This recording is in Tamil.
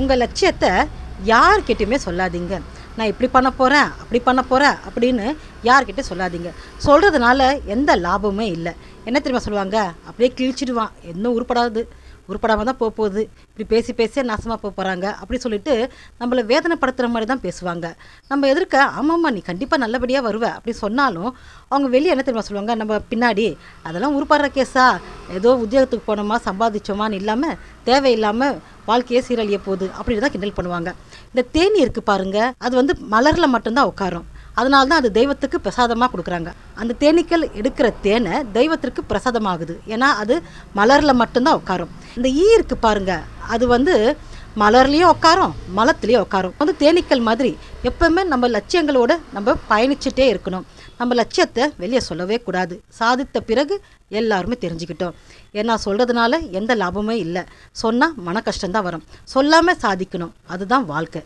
உங்கள் லட்சியத்தை யார்கிட்டையுமே சொல்லாதீங்க. நான் இப்படி பண்ண போகிறேன் அப்படி பண்ண போகிறேன் அப்படின்னு யார்கிட்ட சொல்லாதீங்க. சொல்கிறதுனால எந்த லாபமுமே இல்லை. என்ன தெரியுமா சொல்லுவாங்க? அப்படியே கிழிச்சிடுவான். இன்னும் உருப்படாது. உருப்படாமல் தான் போக போகுது இப்படி பேசி பேசியே நாசமாக போக போகிறாங்க அப்படி சொல்லிட்டு நம்மளை வேதனைப்படுத்துகிற மாதிரி தான் பேசுவாங்க. நம்ம எதிர்க்க ஆமாம்மா நீ கண்டிப்பாக நல்லபடியாக வருவ அப்படி சொன்னாலும் அவங்க வெளியே என்ன தெரியுமா சொல்லுவாங்க? நம்ம பின்னாடி அதெல்லாம் உருப்படுற கேஸா ஏதோ உத்தியோகத்துக்கு போனோமா சம்பாதிச்சோமான்னு இல்லாமல் தேவையில்லாமல் வாழ்க்கையே சீரழிய போகுது அப்படின்னு தான் கிண்டல் பண்ணுவாங்க. இந்த தேனி இருக்குது பாருங்க அது வந்து மலரில் மட்டும்தான் உட்காரும். அதனால தான் அது தெய்வத்துக்கு பிரசாதமாக கொடுக்குறாங்க. அந்த தேனீக்கள் எடுக்கிற தேனை தெய்வத்திற்கு பிரசாதமாகுது. ஏன்னா அது மலரில் மட்டும்தான் உட்காரும். இந்த ஈ இருக்குது பாருங்க அது வந்து மலர்லேயும் உட்காரும் மலத்துலேயும் உட்காரும் வந்து தேனீக்கள் மாதிரி எப்பவுமே நம்ம லட்சியங்களோட நம்ம பயணிச்சுட்டே இருக்கணும். நம்ம லட்சியத்தை வெளியே சொல்லவே கூடாது. சாதித்த பிறகு எல்லாருமே தெரிஞ்சுக்கிட்டோம். ஏன்னா சொல்கிறதுனால எந்த லாபமே இல்லை. சொன்னால் மன கஷ்டம்தான் வரும். சொல்லாமல் சாதிக்கணும். அதுதான் வாழ்க்கை.